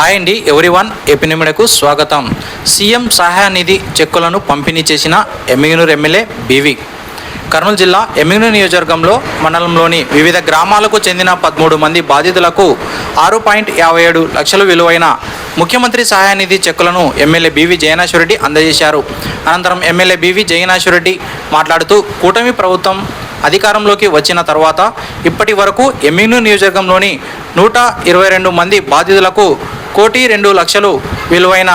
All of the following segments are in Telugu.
హాయ్ అండి ఎవ్రీవన్. ఎపినిమిడకు స్వాగతం. సీఎం సహాయ నిధి చెక్కులను పంపిణీ చేసిన ఎమ్మిగనూరు ఎమ్మెల్యే బీవి. కర్నూలు జిల్లా ఎమ్మిగనూరు నియోజకవర్గంలో మండలంలోని వివిధ గ్రామాలకు చెందిన పదమూడు మంది బాధితులకు ఆరు పాయింట్ యాభై ఏడు లక్షల విలువైన ముఖ్యమంత్రి సహాయ నిధి చెక్కులను ఎమ్మెల్యే బీవి జయనాశ్వరెడ్డి అందజేశారు. అనంతరం ఎమ్మెల్యే బీవి జయనాశ్వరెడ్డి మాట్లాడుతూ కూటమి ప్రభుత్వం అధికారంలోకి వచ్చిన తర్వాత ఇప్పటి వరకు ఎమ్మిగనూరు నియోజకవర్గంలోని నూట ఇరవై రెండు మంది బాధితులకు కోటి రెండు లక్షలు విలువైన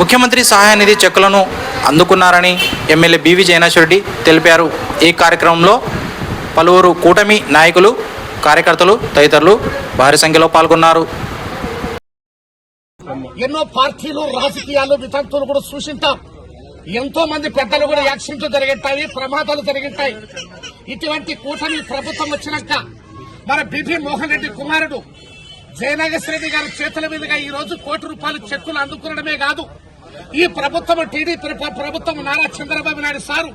ముఖ్యమంత్రి సహాయ నిధి చెక్కులను అందుకున్నారని ఎమ్మెల్యే బివి జయనాశ్వరెడ్డి తెలిపారు. ఈ కార్యక్రమంలో పలువురు కూటమి నాయకులు కార్యకర్తలు తదితరులు భారీ సంఖ్యలో పాల్గొన్నారు. ఎన్నో పార్టీలు రాజకీయాలు వితంతులు కూడా చూసింటాం ఎంతో మంది పెద్దలు కూడా యాక్సిడెంట్లు జరిగింటాయి ప్రమాదాలు జరిగింటాయి. ఇటువంటి కూటమి ప్రభుత్వం వచ్చినాక మన బిపి మోహన్ రెడ్డి కుమారుడు జయనాగేశ్వర గారి చేతుల మీదుగా ఈ రోజు కోటి రూపాయలు చెక్కులు అందుకునడమే కాదు ఈ ప్రభుత్వం టీడీపీ ప్రభుత్వం Nara Chandrababu Naidu sir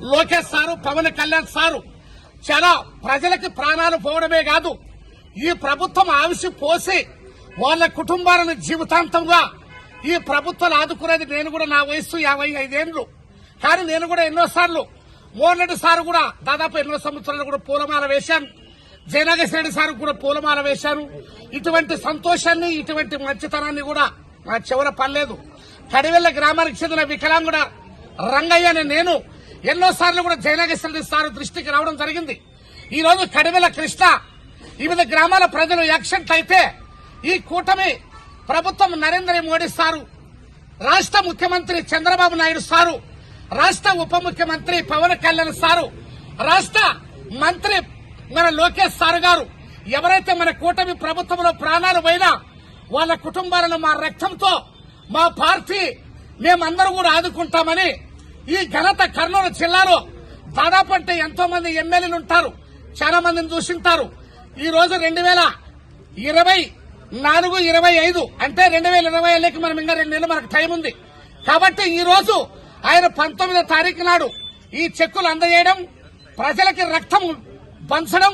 Lokesh sir Pawan Kalyan sir చాలా ప్రజలకి ప్రాణాలు పోవడమే కాదు ఈ ప్రభుత్వం ఆవిసి పోసి వాళ్ళ కుటుంబాలను జీవితాంతంగా ఈ ప్రభుత్వాలు ఆదుకునేది నేను కూడా నా వయస్సు యాభై ఐదేళ్ళు కానీ నేను కూడా ఎన్నోసార్లు మోహన్ రెడ్డి సార్ కూడా దాదాపు ఎన్నో సంవత్సరాలు కూడా పూలమాల వేశాను. జయనాగేశ్వర రెడ్డి సార్ కూడా పూలమాల వేశాను. ఇటువంటి సంతోషాన్ని ఇటువంటి మంచితనాన్ని కూడా నా చివర పర్లేదు కడివెల్ల గ్రామానికి చెందిన వికలాంగుడ రంగయ్య అనే నేను ఎన్నోసార్లు కూడా జయనాగేశ్వర రెడ్డి సార్ దృష్టికి రావడం జరిగింది. ఈ రోజు కడివెల కృష్ణ వివిధ గ్రామాల ప్రజలు యాక్సిడెంట్ అయితే ఈ కూటమి ప్రభుత్వం నరేంద్ర మోడీ సారు రాష్ట్ర ముఖ్యమంత్రి చంద్రబాబు నాయుడు సారు రాష్ట్ర ఉప ముఖ్యమంత్రి పవన్ కళ్యాణ్ సారు రాష్ట్ర మంత్రి మన లోకేష్ సారు గారు. ఎవరైతే మన కూటమి ప్రభుత్వంలో ప్రాణాలు పోయినా వాళ్ళ కుటుంబాలను మా రక్తంతో మా పార్టీ మేమందరూ కూడా ఆదుకుంటామని ఈ ఘనత కర్నూలు జిల్లాలో దాదాపు అంటే ఎంతో మంది ఎమ్మెల్యేలు ఉంటారు. చాలా మందిని చూసింటారు. ఈ రోజు రెండు వేల ఇరవై నాలుగు ఇరవై ఐదు అంటే రెండు వేల ఇరవై ఏళ్ళకి మనం ఇంకా రెండు నెలలు మనకు టైం ఉంది. కాబట్టి ఈ రోజు ఆయన పంతొమ్మిదో తారీఖు నాడు ఈ చెక్కులు అందజేయడం ప్రజలకి రక్తం పంచడం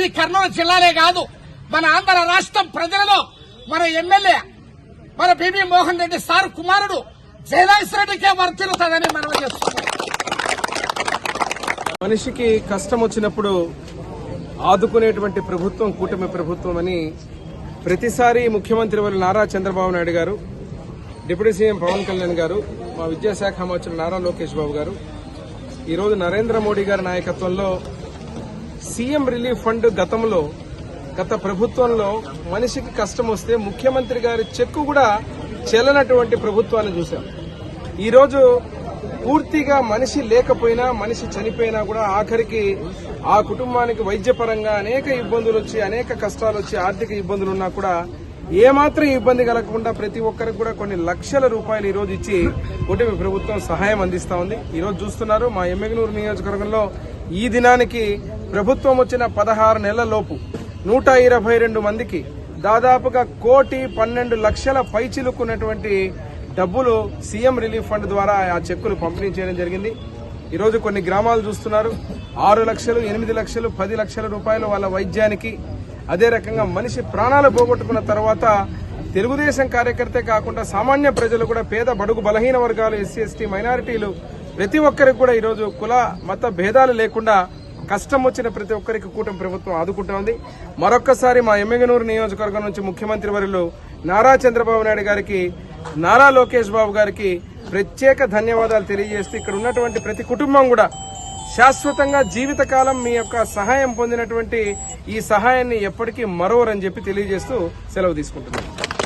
ఈ కర్నూలు జిల్లాలే కాదు మన ఆంధ్ర రాష్ట్రం ప్రజలలో మన ఎమ్మెల్యే మన బీబీ మోహన్ రెడ్డి సార్ కుమారుడు జయనాశ్వర రెడ్డికే వర్తిల్లుతుందని మనం చేస్తున్నాం. మనిషికి కష్టం వచ్చినప్పుడు ఆదుకునేటువంటి ప్రభుత్వం కూటమి ప్రభుత్వం అని ప్రతిసారి ముఖ్యమంత్రి వారు నారా చంద్రబాబు నాయుడు గారు డిప్యూటీ సీఎం పవన్ కళ్యాణ్ గారు మా విద్యాశాఖ మంత్రులు నారా లోకేష్ బాబు గారు ఈరోజు నరేంద్ర మోడీ గారి నాయకత్వంలో సీఎం రిలీఫ్ ఫండ్ గతంలో గత ప్రభుత్వంలో మనిషికి కష్టం వస్తే ముఖ్యమంత్రి గారి చెక్కు కూడా చెల్లనటువంటి ప్రభుత్వాన్ని చూశాం. ఈరోజు పూర్తిగా మనిషి లేకపోయినా మనిషి చనిపోయినా కూడా ఆఖరికి ఆ కుటుంబానికి వైద్యపరంగా అనేక ఇబ్బందులు వచ్చి అనేక కష్టాలు వచ్చి ఆర్థిక ఇబ్బందులు ఉన్నా కూడా ఏమాత్రం ఇబ్బంది కలగకుండా ప్రతి ఒక్కరికి కూడా కొన్ని లక్షల రూపాయలు ఈ రోజు ఇచ్చి కూటమి ప్రభుత్వం సహాయం అందిస్తా ఉంది. ఈరోజు చూస్తున్నారు మా ఎమ్మెగనూరు నియోజకవర్గంలో ఈ దినానికి ప్రభుత్వం వచ్చిన పదహారు నెలల లోపు నూట ఇరవై రెండు మందికి దాదాపుగా కోటి పన్నెండు లక్షల పైచిలుకున్నటువంటి డబ్బులు సీఎం రిలీఫ్ ఫండ్ ద్వారా ఆ చెక్కులు పంపిణీ చేయడం జరిగింది. ఈరోజు కొన్ని గ్రామాలు చూస్తున్నారు. ఆరు లక్షలు ఎనిమిది లక్షలు పది లక్షల రూపాయలు వాళ్ళ వైద్యానికి. అదే రకంగా మనిషి ప్రాణాలు పోగొట్టుకున్న తర్వాత తెలుగుదేశం కార్యకర్తే కాకుండా సామాన్య ప్రజలు కూడా పేద బడుగు బలహీన వర్గాలు ఎస్సీ ఎస్టీ మైనారిటీలు ప్రతి ఒక్కరికి కూడా ఈరోజు కుల మత భేదాలు లేకుండా కష్టం వచ్చిన ప్రతి ఒక్కరికి కూటమి ప్రభుత్వం ఆదుకుంటోంది మరొక్కసారి మా ఎమ్మెగనూరు నియోజకవర్గం నుంచి ముఖ్యమంత్రి వర్యులు నారా చంద్రబాబు నాయుడు గారికి నారా లోకేష్ బాబు గారికి ప్రత్యేక ధన్యవాదాలు తెలియజేస్తూ ఇక్కడ ఉన్నటువంటి ప్రతి కుటుంబం కూడా శాశ్వతంగా జీవితకాలం మీ యొక్క సహాయం పొందినటువంటి ఈ సహాయాన్ని ఎప్పటికీ మరోవరని చెప్పి తెలియజేస్తూ సెలవు తీసుకుంటున్నాను